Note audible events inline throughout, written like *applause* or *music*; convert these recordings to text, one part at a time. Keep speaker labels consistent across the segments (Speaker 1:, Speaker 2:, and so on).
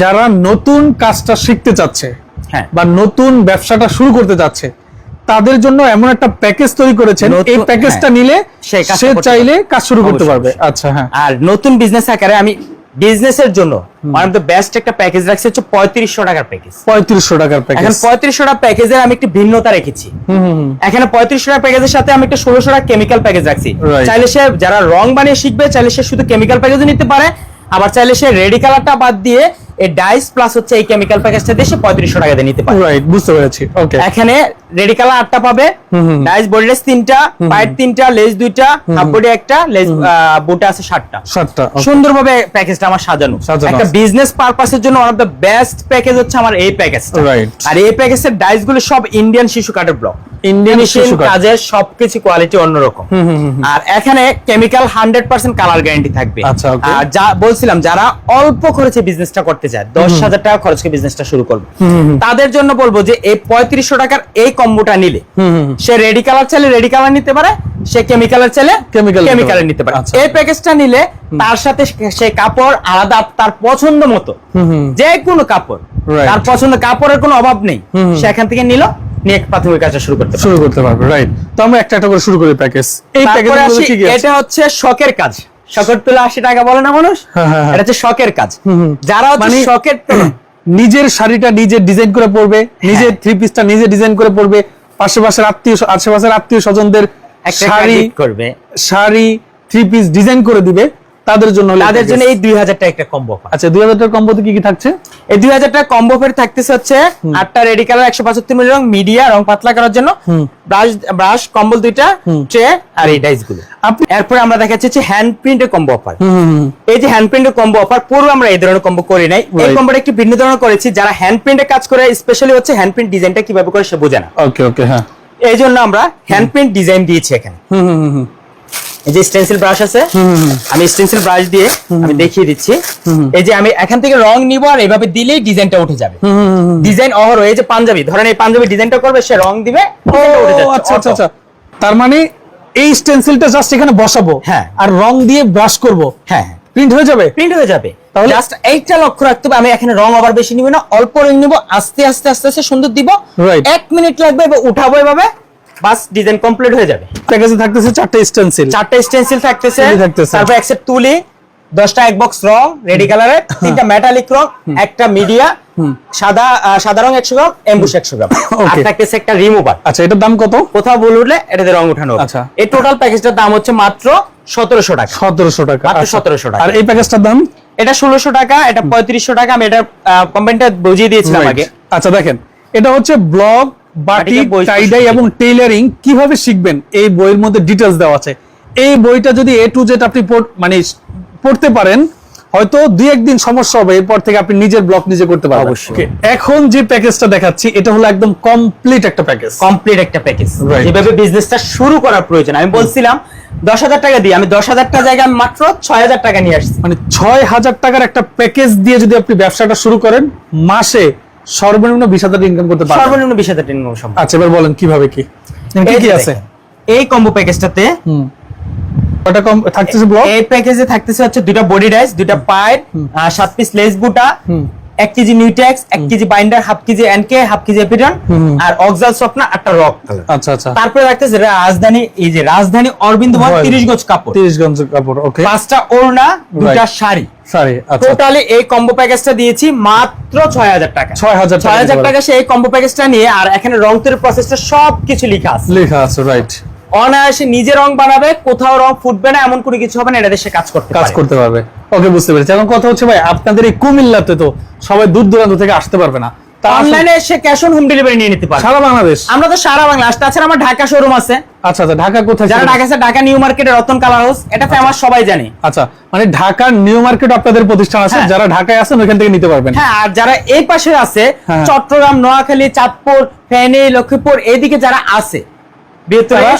Speaker 1: যারা নতুন কাজটা শিখতে চাচ্ছে
Speaker 2: হ্যাঁ।
Speaker 1: বা নতুন ব্যবসাটা শুরু করতে যাচ্ছে তাদের জন্য এমন একটা প্যাকেজ তৈরি করেছেন। এই প্যাকেজটা। নিলে
Speaker 2: সে
Speaker 1: চাইলে কাজ শুরু করতে পারবে। আচ্ছা হ্যাঁ।
Speaker 2: আর নতুন বিজনেস আকারে আমি বিজনেসের জন্য ওয়ান অফ দ্য বেস্ট একটা প্যাকেজ রাখছি হচ্ছে পঁয়ত্রিশশো টাকার প্যাকেজ
Speaker 1: পঁয়ত্রিশশো টাকার প্যাকেজ
Speaker 2: এখন
Speaker 1: প্যাকেজ
Speaker 2: পঁয়ত্রিশশো টাকা প্যাকেজের আমি একটি ভিন্নতা রেখেছি। এখানে পঁয়ত্রিশশো টাকা প্যাকেজের সাথে আমি একটা ষোলোশো টাকা কেমিক্যাল প্যাকেজ রাখছি। চাইলে সে যারা রং বানিয়ে শিখবে চাইলে সে শুধু কেমিক্যাল প্যাকেজও নিতে পারে আবার চাইলে সে রেডি কালারটা বাদ দিয়ে এই ডাইস প্লাস হচ্ছে এই কেমিক্যাল প্যাকেজটা দেশে পঁয়ত্রিশশো টাকা দিয়ে নিতে পারে।
Speaker 1: রাইট বুঝতে পেরেছি ওকে
Speaker 2: এখানে রেডি কালার আটটা পাবে। ডাইস বডি তিনটা পায়ের তিনটা লেজ দুইটা হাফ বডি একটা লেজ বুটা আছে ষাটটা সুন্দরভাবে প্যাকেজটা আমার সাজানো। একটা বিজনেস পারপাসের জন্য one of the best package হচ্ছে আমার এই প্যাকেজটা. আর এই প্যাকেজের ডাইসগুলো সব ইন্ডিয়ান শিশু কাঠের ব্লক
Speaker 1: Indian শিশু
Speaker 2: কাজের সবকিছু কোয়ালিটি অন্যরকম। আর এখানে chemical hundred percent colour guarantee থাকবে।
Speaker 1: আচ্ছা,
Speaker 2: আর যা বলছিলাম যারা অল্প খরচে বিজনেসটা করতে চায় দশ হাজার টাকা খরচ করে বিজনেসটা শুরু করবে। তাদের জন্য বলব যে এই পঁয়ত্রিশশো টাকার এই কম্বোটা নিলে। সে রেডি কালার চাইলে রেডি কালার নিতে পারে সে কেমিক্যালের চাইলে
Speaker 1: নিতে
Speaker 2: কেমিক্যালের নিতে পারে
Speaker 1: আচ্ছা।
Speaker 2: এই প্যাকেজটা নিলে তার সাথে সে কাপড় আলাদা তার পছন্দ মতো। যে কোনো কাপড় তার পছন্দ কাপড়ের কোনো অভাব নেই। সে এখান থেকে নিল নিয়ে প্রাথমিক কাজটা শুরু করতে
Speaker 1: শুরু করতে পারবে রাইট তো আমরা একটা একটা করে শুরু করি প্যাকেজ এই প্যাকেজ
Speaker 2: এটা হচ্ছে শখের কাজ শখের তুলে আশি টাকা বলে না মানুষ
Speaker 1: হ্যাঁ, হ্যাঁ, হ্যাঁ।
Speaker 2: এটা হচ্ছে শখের কাজ। যারা হচ্ছে
Speaker 1: মানে-
Speaker 2: শখের
Speaker 1: নিজের শাড়িটা নিজে ডিজাইন করে পরবে নিজের থ্রি পিসটা নিজে ডিজাইন করে পরবে আশেপাশের আত্মীয় আশেপাশের আত্মীয় স্বজনদের শাড়ি
Speaker 2: করবে।
Speaker 1: শাড়ি থ্রি পিস ডিজাইন করে দিবে। তাদের জন্য
Speaker 2: তাদের জন্য এই দুই হাজার টাকা একটা কম্বো
Speaker 1: আচ্ছা দুই হাজার টাকার কম্বোতে কি কি থাকছে?
Speaker 2: এই দুই হাজার টাকা কম্বো ফের থাকতেছে হচ্ছে আটটা রেডি কালার একশো পঁচাত্তর মিলি রং মিডিয়া রং পাতলা করার জন্য ব্রাশ ব্রাশ কম্বল দুইটা ট্রে আর এই ডাইসগুলো।
Speaker 1: আপনি
Speaker 2: এরপরে আমরা দেখাচ্ছি হচ্ছে হ্যান্ড প্রিন্টের কম্বো অফার। এই যে হ্যান্ড প্রিন্টের কম্বো অফার পূর্বে আমরা এই ধরনের কম্বো করি নাই। এই. কম্বোটা একটু ভিন্ন ধরনের করেছি। যারা হ্যান্ড প্রিন্টে কাজ করে স্পেশালি হচ্ছে হ্যান্ড প্রিন্ট ডিজাইনটা কীভাবে করে সে বোঝে না।
Speaker 1: ওকে ওকে হ্যাঁ।
Speaker 2: এই জন্য আমরা হ্যান্ড প্রিন্ট ডিজাইন দিয়েছি এখানে।
Speaker 1: হুম, হুম, হুম।
Speaker 2: এই যে স্টেন্সিল ব্রাশ আছে আমি স্টেন্সিল ব্রাশ দিয়ে আমি দেখিয়ে দিচ্ছি। এই যে আমি এখান থেকে রং নিব আর এভাবে দিলেই ডিজাইনটা উঠে যাবে। ডিজাইন অহর এই যে পাঞ্জাবি ধরেন এই পাঞ্জাবি ডিজাইনটা করবে সে রং দিবে
Speaker 1: আচ্ছা আচ্ছা আচ্ছা। তার মানে এই স্টেনসিলটা জাস্ট এখানে বসাবো
Speaker 2: হ্যাঁ।
Speaker 1: আর রং দিয়ে ব্রাশ করব?
Speaker 2: হ্যাঁ।
Speaker 1: প্রিন্ট হয়ে যাবে?
Speaker 2: প্রিন্ট হয়ে যাবে।
Speaker 1: তাহলে-
Speaker 2: জাস্ট এইটা লক্ষ্য রাখতে হবে আমি এখানে রং আবার বেশি নিব না অল্প রং নিব আস্তে আস্তে আস্তে আস্তে সুন্দর দিব। এক মিনিট লাগবে এবার উঠাবো এভাবে। বাস ডিজাইন কমপ্লিট হয়ে যাবে।
Speaker 1: প্যাকেজে থাকতেছে চারটে স্টেনসিল
Speaker 2: চারটা স্টেন্সিল থাকতেছে। তারপর এক সেট তুলি দশটা এক বক্স রং রেডি কালারের তিনটা মেটালিক রং একটা মিডিয়া সাদা সাদা রং একশো গ্রাম এম্বুশ একশো গ্রাম। *coughs* আর থাকতেছে একটা রিমুভার
Speaker 1: আচ্ছা এটার দাম কত?
Speaker 2: কোথাও ভুল উঠলে এটাতে রং উঠানো
Speaker 1: আচ্ছা।
Speaker 2: এই টোটাল প্যাকেজটার দাম হচ্ছে মাত্র সতেরোশো টাকা।
Speaker 1: সতেরোশো টাকা।
Speaker 2: মাত্র
Speaker 1: আচ্ছা।
Speaker 2: 1700 টাকা।
Speaker 1: আর এই প্যাকেজটার দাম?
Speaker 2: এটা ষোলোশো টাকা এটা পঁয়ত্রিশশো টাকা আমি এটা কম্পানিটা বুঝিয়ে দিয়েছিলাম. আগে।
Speaker 1: আচ্ছা দেখেন এটা হচ্ছে ব্লগ বাটিক টাইডাই এবং টেইলারিং কীভাবে শিখবেন? এই বইয়ের মধ্যে ডিটেলস দেওয়া আছে। এই বইটা যদি এ টু জেড আপনি মানে পড়তে পারেন হয়তো দুই একদিন সমস্যা হবে এরপর থেকে আপনি নিজের ব্লগ নিজে করতে পারবেন।
Speaker 2: অবশ্যই।
Speaker 1: এখন যে প্যাকেজটা দেখাচ্ছি এটা হলো একদম কমপ্লিট একটা প্যাকেজ
Speaker 2: কমপ্লিট একটা প্যাকেজ. যেভাবে বিজনেসটা শুরু করার প্রয়োজন। আমি বলছিলাম দশ হাজার টাকা দিয়ে আমি দশ হাজার টাকা জায়গায় মাত্র ছয় হাজার টাকা নিয়ে আসছি।
Speaker 1: মানে ছয় হাজার টাকার একটা প্যাকেজ দিয়ে যদি আপনি ব্যবসাটা শুরু করেন মাসে সর্বনিম্ন বিশ হাজার ইনকাম করতে পারবেন।
Speaker 2: সর্বনিম্ন বিশ হাজার income সম্ভব।
Speaker 1: আচ্ছা এবার বলেন কীভাবে কি? কি কি আছে?
Speaker 2: এই কম্বো প্যাকেজটাতে
Speaker 1: হুম। ওটা কম থাকতেছে ব্লগ
Speaker 2: এই প্যাকেজে থাকতেছে হচ্ছে দুটা বডি ডাইস দুটা পায়ের সাত পিস লেস বুটা। এক কেজি নিউটেক্স এক KG binder half KG NK half KG এপিডন আর অক্সাল সফনা একটা রক
Speaker 1: আচ্ছা আচ্ছা।
Speaker 2: তারপরে রাখতেছে রাজধানী এই যে রাজধানী অরবিন্দ ভবন। তিরিশ গজ কাপড়।
Speaker 1: তিরিশ গঞ্জ কাপড় ওকে
Speaker 2: পাঁচটা ওড়না দুটা
Speaker 1: Right.
Speaker 2: শাড়ি
Speaker 1: আচ্ছা।
Speaker 2: টোটালি এই কম্বো প্যাকেজটা দিয়েছি মাত্র ছয় হাজার টাকা।
Speaker 1: 6,000 টাকা
Speaker 2: ছয় হাজার টাকা সে কম্বো প্যাকেজটা নিয়ে আর এখানে রং তৈরির প্রসেসটা সব কিছু লেখা আছে।
Speaker 1: লেখা আছে রাইট
Speaker 2: অনায়াসে নিজে রং বানাবে কোথাও রং ফুটবে না এমন কোনো কিছু হবে না এটা দেশে কাজ করতে
Speaker 1: কাজ করতে পারবে। ওকে বুঝতে পেরেছি। এখন কথা হচ্ছে ভাই আপনাদের এই কুমিল্লাতে তো সবাই দূর দূরান্ত থেকে আসতে পারবে না।
Speaker 2: অনলাইনে এসে ক্যাশ অন হোম ডেলিভারি নিয়ে নিতে পারে
Speaker 1: সারা বাংলাদেশ
Speaker 2: আমরা তো সারা বাংলাদেশ তাছাড়া আমার ঢাকা শোরুম আছে
Speaker 1: আচ্ছা আচ্ছা ঢাকা কোথায়
Speaker 2: যারা? ঢাকা আছে Dhaka new market Ratan colour house এটা ফেমাস সবাই জানে
Speaker 1: আচ্ছা মানে ঢাকার নিউ মার্কেট আপনাদের প্রতিষ্ঠান আছে
Speaker 2: হ্যাঁ।
Speaker 1: যারা ঢাকায় আছেন ওখান থেকে নিতে পারবেন
Speaker 2: হ্যাঁ আর যারা এই পাশে আছে
Speaker 1: হ্যাঁ।
Speaker 2: চট্টগ্রাম নোয়াখালী চাঁদপুর ফেনী লক্ষ্মীপুর এইদিকে যারা আছে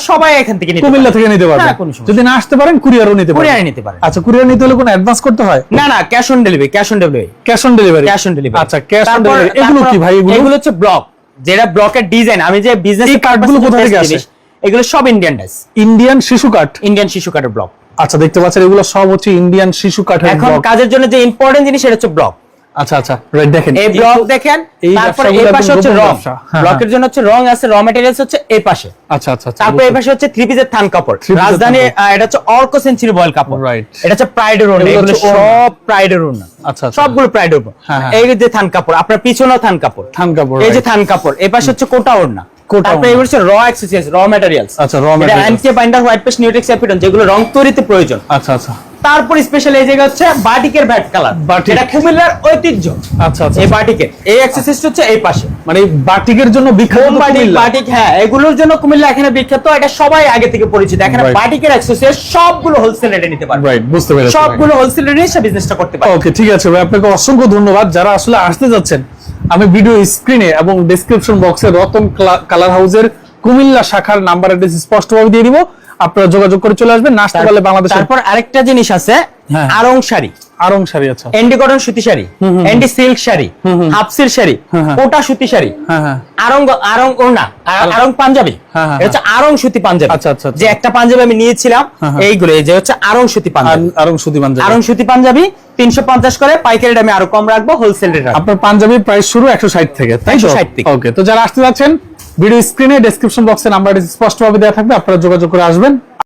Speaker 2: সবাই এখান থেকে
Speaker 1: কুমিল্লা থেকে নিতে
Speaker 2: হ্যাঁ,
Speaker 1: যদি না আসতে পারেন কুরিয়ারও নিতে
Speaker 2: কুরিয়ারে নিতে পারেন।
Speaker 1: আচ্ছা কুরিয়ার নিতে হলে কোনো অ্যাডভান্স করতে হয়?
Speaker 2: না না cash on delivery cash on delivery
Speaker 1: cash on delivery
Speaker 2: cash on delivery
Speaker 1: আচ্ছা ক্যাশ অন ডেলিভারি এগুলো কি ভাই এগুলো?
Speaker 2: এগুলো হচ্ছে ব্লক যেটা ব্লকের ডিজাইন আমি যে বিজনেস
Speaker 1: এই কার্ডগুলো কোথা থেকে আসে?
Speaker 2: এগুলো সব ইন্ডিয়ান ডাইস
Speaker 1: ইন্ডিয়ান শিশু
Speaker 2: ইন্ডিয়ান শিশু ব্লক
Speaker 1: আচ্ছা দেখতে পাচ্ছেন এগুলো সব হচ্ছে ইন্ডিয়ান শিশু কাঠের
Speaker 2: এখন। কাজের জন্য যে ইম্পর্টেন্ট জিনিস সেটা হচ্ছে ব্লক
Speaker 1: আচ্ছা আচ্ছা রাইট দেখেন
Speaker 2: এই ব্লক দেখেন তারপর এই পাশে হচ্ছে রং।
Speaker 1: হ্যাঁ,
Speaker 2: ব্লকের জন্য হচ্ছে রং আছে র ম্যাটেরিয়ালস হচ্ছে এই পাশে।
Speaker 1: আচ্ছা আচ্ছা আচ্ছা,
Speaker 2: তারপর এই পাশে হচ্ছে থ্রি পিসের থান কাপড়। রাজধানী এটা হচ্ছে অর্ক সেঞ্চুরি বয়েল কাপড়।
Speaker 1: Right.
Speaker 2: এটা হচ্ছে প্রাইডের ওড়না
Speaker 1: এগুলো।
Speaker 2: সব প্রাইডের ওড়না।
Speaker 1: আচ্ছা, আচ্ছা।
Speaker 2: সবগুলো প্রাইডের ওড়না।
Speaker 1: হ্যাঁ, হ্যাঁ।
Speaker 2: এই যে থান কাপড় আপনার পিছনেও থান কাপড়।
Speaker 1: থান কাপড়,
Speaker 2: এই যে থান কাপড় এই পাশে হচ্ছে কোটা ওড়না।
Speaker 1: কোটা
Speaker 2: তারপরে। হচ্ছে র র ম্যাটেরিয়ালস
Speaker 1: আচ্ছা।
Speaker 2: Anti binder white paste Newtex অ্যাপিটন যেগুলো রং তৈরিতে প্রয়োজন।
Speaker 1: আচ্ছা আচ্ছা।
Speaker 2: তারপর স্পেশাল এই জায়গা হচ্ছে বাটিকের ব্যাট কালার এটা কুমিল্লার ঐতিহ্য।
Speaker 1: আচ্ছা আচ্ছা।
Speaker 2: এই বাটিকের। এই অ্যাক্সেসরিজ হচ্ছে এই পাশে।
Speaker 1: মানে বাটিকের জন্য বিখ্যাত
Speaker 2: বাটিক?
Speaker 1: কুমিল্লা।
Speaker 2: বাটিক হ্যাঁ এগুলোর জন্য কুমিল্লা এখানে বিখ্যাত। এটা সবাই আগে থেকে পরিচিত। এখানে বাটিকের অ্যাক্সেসরিজ সবগুলো হোলসেল রেটে নিতে পারবে।
Speaker 1: রাইট বুঝতে পেরেছি।
Speaker 2: সবগুলো হোলসেল রেটে সে বিজনেসটা করতে পারবে।
Speaker 1: ওকে ঠিক আছে ভাই আপনাকে অসংখ্য ধন্যবাদ। যারা আসলে আসতে যাচ্ছেন আমি ভিডিও স্ক্রিনে এবং ডেসক্রিপশন বক্সে রতন কালার হাউসের কুমিল্লা শাখার নাম্বার অ্যাড্রেস স্পষ্টভাবে দিয়ে দিব। আপনারা যোগাযোগ করে চলে আসবেন না আসতে পারলে বাংলাদেশের
Speaker 2: তারপর আরেকটা জিনিস আছে
Speaker 1: হ্যাঁ।
Speaker 2: আরং শাড়ি।
Speaker 1: আরং শাড়ি আছে
Speaker 2: এন্ডি কটন সুতি sari endi silk sari half silk sari
Speaker 1: হ্যাঁ, হ্যাঁ।
Speaker 2: সুতি শাড়ি।
Speaker 1: হ্যাঁ হ্যাঁ।
Speaker 2: আরং আরং ওনা আরং পাঞ্জাবি। এটা হচ্ছে আরং সুতি পাঞ্জাবি।
Speaker 1: আচ্ছা, আচ্ছা, আচ্ছা।
Speaker 2: যে একটা পাঞ্জাবি আমি নিয়েছিলাম। এইগুলো এই যে হচ্ছে আরং সুতি পাঞ্জাবি।
Speaker 1: আরং সুতি পাঞ্জাবি।
Speaker 2: আরং সুতি পাঞ্জাবি তিনশো পঞ্চাশ করে পাইকারি দামে আরও কম রাখব হোলসেল রেট
Speaker 1: আপনার পাঞ্জাবি প্রাইস শুরু একশো ষাট থেকে তাই তো?
Speaker 2: 160 থেকে।
Speaker 1: ওকে তো যারা আসতে যাচ্ছেন ভিডিও স্ক্রিনে ডেসক্রিপশন বক্সে নাম্বারটি স্পষ্টভাবে দেওয়া থাকবে আপনারা যোগাযোগ করে আসবেন।